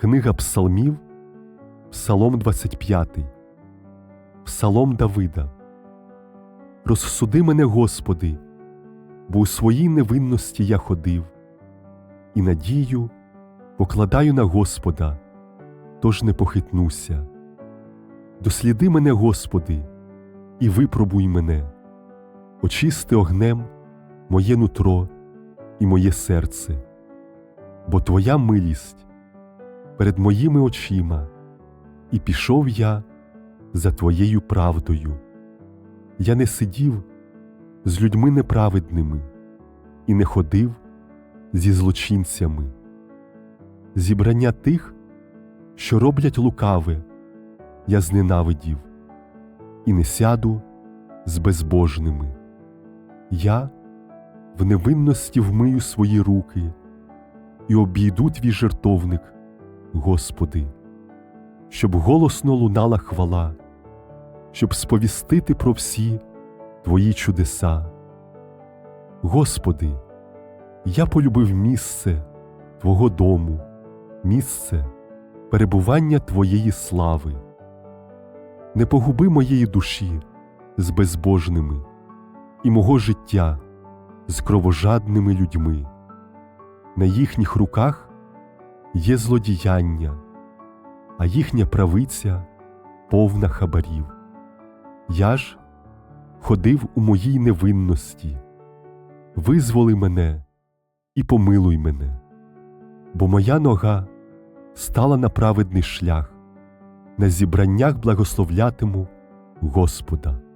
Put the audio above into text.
Книга Псалмів, Псалом 25, Псалом Давида. Розсуди мене, Господи, бо у своїй невинності я ходив, і надію покладаю на Господа, тож не похитнуся. Досліди мене, Господи, і випробуй мене, очисти огнем моє нутро і моє серце, бо Твоя милість перед моїми очима, і пішов я за Твоєю правдою. Я не сидів з людьми неправедними і не ходив зі злочинцями. Зібрання тих, що роблять лукаве, я зненавидів, і не сяду з безбожними. Я в невинності вмию свої руки і обійду твій жертовник, Господи, щоб голосно лунала хвала, щоб сповістити про всі Твої чудеса. Господи, я полюбив місце Твого дому, місце перебування Твоєї слави. Не погуби моєї душі з безбожними і мого життя з кровожадними людьми. На їхніх руках є злодіяння, а їхня правиця повна хабарів. Я ж ходив у моїй невинності, визволи мене і помилуй мене, бо моя нога стала на праведний шлях, на зібраннях благословлятиму Господа.